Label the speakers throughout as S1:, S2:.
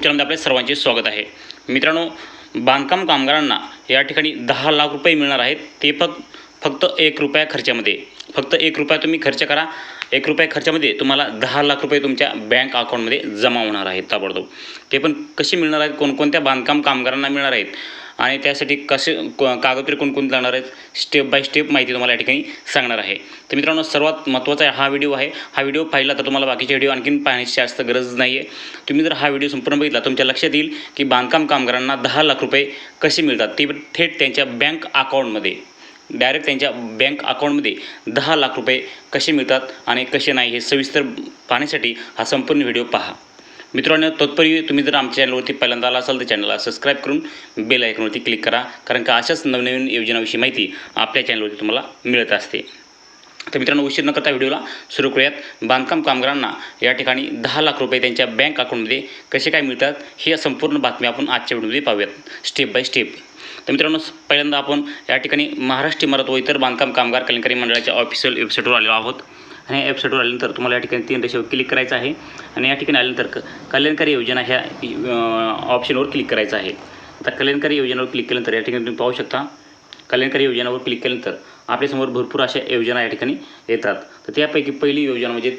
S1: YouTube चॅनलमध्ये आपल्या सर्वांचे स्वागत आहे. मित्रांनो बांधकाम कामगारांना या ठिकाणी दहा लाख रुपये मिळणार आहेत. ते फक्त फक्त एक रुपया खर्चामध्ये फक्त एक रुपया तुम्ही खर्च करा. एक रुपया खर्चामध्ये तुम्हाला दहा लाख रुपये तुमच्या बँक अकाउंटमध्ये जमा होणार आहेत ताबडतोब. ते पण कसे मिळणार आहेत? कोणकोणत्या बांधकाम कामगारांना मिळणार आहेत? आणि त्यासाठी कसे क- कागदपत्रे कोणकोणते लागणार आहेत? स्टेप बाय स्टेप माहिती तुम्हाला या ठिकाणी सांगणार आहे. तर मित्रांनो सर्वात महत्त्वाचा हा व्हिडिओ आहे. हा व्हिडिओ पाहिला तर तुम्हाला बाकीचे व्हिडिओ आणखीन पाहण्याची जास्त गरज नाही आहे तुम्ही जर हा व्हिडिओ संपूर्ण बघितला तुमच्या लक्षात येईल की बांधकाम कामगारांना दहा लाख रुपये कसे मिळतात? ते थेट त्यांच्या बँक अकाउंटमध्ये डायरेक्ट त्यांच्या बँक अकाउंटमध्ये दहा लाख रुपये कसे मिळतात आणि कसे नाही हे सविस्तर पाहण्यासाठी हा संपूर्ण व्हिडिओ पहा. मित्रांनो तत्पूर्वी तुम्ही जर आमच्या चॅनलवरती पहिल्यांदा आला असाल तर चॅनलला सबस्क्राईब करून बेल आयकॉनवरती क्लिक करा कारण का अशाच नवनवीन योजनाविषयी माहिती आपल्या चॅनलवरती तुम्हाला मिळत असते. तर मित्रांनो उशीर न करता व्हिडिओला सुरू करूयात. बांधकाम कामगारांना या ठिकाणी दहा लाख रुपये त्यांच्या बँक अकाउंटमध्ये कसे काय मिळतात ही संपूर्ण बातमी आपण आजच्या व्हिडिओमध्ये पाहूयात. स्टेप बाय स्टेप तर मित्रांनो पहिल्यांदा आपण या ठिकाणी महाराष्ट्र इमारत व इतर बांधकाम कामगार कल्याणकारी मंडळाच्या ऑफिशियल वेबसाईटवर आलेलो आहोत. आणि या वेबसाईटवर आल्यानंतर तुम्हाला या ठिकाणी तीन रेषेवर क्लिक करायचं आहे. आणि या ठिकाणी आल्यानंतर क कल्याणकारी योजना ह्या ऑप्शनवर क्लिक करायचं आहे. आता कल्याणकारी योजनेवर क्लिक केल्यानंतर या ठिकाणी तुम्ही पाहू शकता कल्याणकारी योजनावर क्लिक केल्यानंतर आपल्यासमोर भरपूर अशा योजना या ठिकाणी येतात. तर त्यापैकी पहिली योजना म्हणजे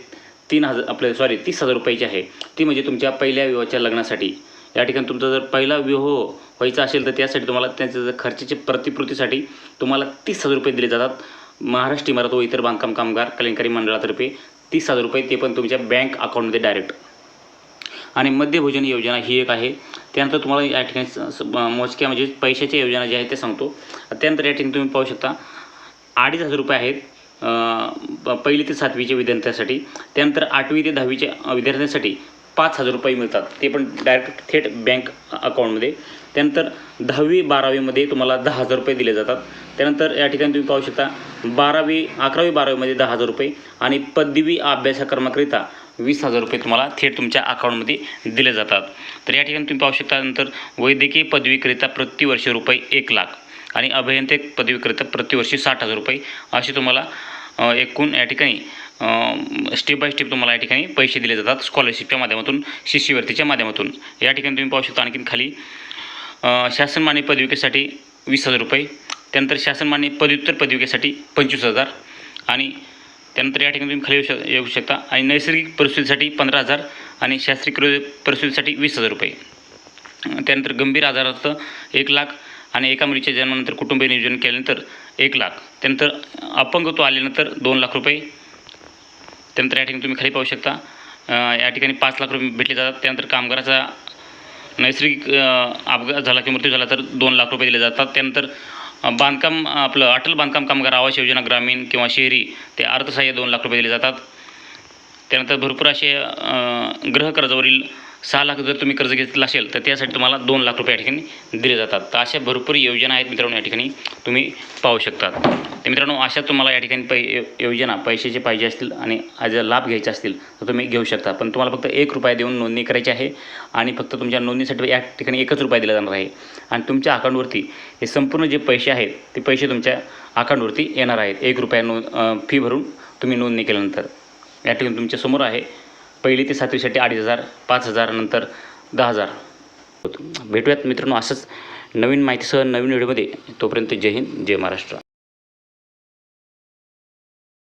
S1: तीन हजार आपल्या सॉरी तीस हजार रुपयाची आहे. ती म्हणजे तुमच्या पहिल्या विवाहाच्या लग्नासाठी. या ठिकाणी तुमचा जर पहिला विवाह व्हायचा असेल तर त्यासाठी तुम्हाला त्यांच्या जर खर्चाची प्रतिपूर्तीसाठी तुम्हाला तीस हजार रुपये दिले जातात. महाराष्ट्र इमारत व इतर बांधकाम कामगार कल्याणकारी मंडळातर्फे तीस हजार रुपये ते पण तुमच्या बँक अकाउंटमध्ये डायरेक्ट आणि मध्यभोजन योजना ही एक आहे. त्यानंतर तुम्हाला या ठिकाणी मोजक्या म्हणजे पैशाच्या योजना ज्या आहेत त्या सांगतो. त्यानंतर या ठिकाणी तुम्ही पाहू शकता अडीच हजार रुपये आहेत प- पहिली ते सातवीच्या विद्यार्थ्यांसाठी. त्यानंतर आठवी ते दहावीच्या विद्यार्थ्यांसाठी पाच हजार रुपये मिळतात. ते पण डायरेक्ट थेट बँक अकाउंटमध्ये त्यानंतर दहावी बारावीमध्ये तुम्हाला दहा हजार रुपये दिले जातात. त्यानंतर या ठिकाणी तुम्ही पाहू शकता बारावी अकरावी बारावीमध्ये दहा हजार रुपये आणि पदवी अभ्यासक्रमाकरिता वीस हजार रुपये तुम्हाला थेट तुमच्या अकाउंटमध्ये दिले जातात. तर या ठिकाणी तुम्ही पाहू शकता नंतर वैद्यकीय पदवीकरिता प्रतिवर्ष रुपये एक लाख आणि अभियंते पदवीकरिता प्रतिवर्षी साठ हजार रुपये असे तुम्हाला एकूण या ठिकाणी स्टेप बाय स्टेप तुम्हाला या ठिकाणी पैसे दिले जातात. स्कॉलरशिपच्या माध्यमातून शिष्यवृत्तीच्या माध्यमातून. या ठिकाणी तुम्ही पाहू शकता आणखीन खाली शासनमान्य पदविकेसाठी वीस हजार रुपये त्यानंतर शासनमान्य पदव्युत्तर पदविकेसाठी पंचवीस हजार आणि त्यानंतर या ठिकाणी तुम्ही खाली येऊ शक येऊ शकता. आणि नैसर्गिक परिस्थितीसाठी पंधरा हजार आणि शास्त्रीय परिस्थितीसाठी वीस हजार रुपये. त्यानंतर गंभीर आजारार्थ एक लाख आणि एका मुलीच्या जन्मानंतर कुटुंबीय नियोजन केल्यानंतर एक लाख. त्यानंतर अपंगत्व आल्यानंतर दोन लाख रुपये. त्यानंतर या ठिकाणी तुम्ही खाली पाहू शकता. या ठिकाणी पाच लाख रुपये भेटले जातात. त्यानंतर कामगाराचा नैसर्गिक अपघात झाला किंवा मृत्यू झाला तर दोन लाख रुपये दिले जातात. त्यानंतर बांधकाम आपलं अटल बांधकाम कामगार आवास योजना ग्रामीण किंवा शहरी ते अर्थसहाय्य दोन लाख रुपये दिले जातात. त्यानंतर भरपूर असे गृहकर्जावरील कर्जावरील सहा लाख जर तुम्ही कर्ज घेतलं असेल तर त्यासाठी तुम्हाला दोन लाख रुपये या ठिकाणी दिले जातात. तर अशा भरपूर योजना आहेत मित्रांनो या ठिकाणी तुम्ही पाहू शकतात. तर मित्रांनो अशा तुम्हाला या ठिकाणी पै योजना पैशाचे पाहिजे असतील आणि आज लाभ घ्यायचे असतील तर तुम्ही घेऊ शकता. पण तुम्हाला फक्त एक रुपया देऊन नोंदणी करायची आहे आणि फक्त तुमच्या नोंदणीसाठी या ठिकाणी एकच रुपया दिला जाणार आहे. आणि तुमच्या अकाउंटवरती हे संपूर्ण जे पैसे आहेत ते पैसे तुमच्या अकाउंटवरती येणार आहेत. एक रुपया नो फी भरून तुम्ही नोंदणी केल्यानंतर. या ठिकाणी तुमच्यासमोर आहे पहिली ते सातवीसाठी अडीच हजार पाच हजार नंतर दहा हजार. भेटूयात मित्रांनो असंच नवीन माहितीसह नवीन व्हिडिओमध्ये. तोपर्यंत जय हिंद जय महाराष्ट्र.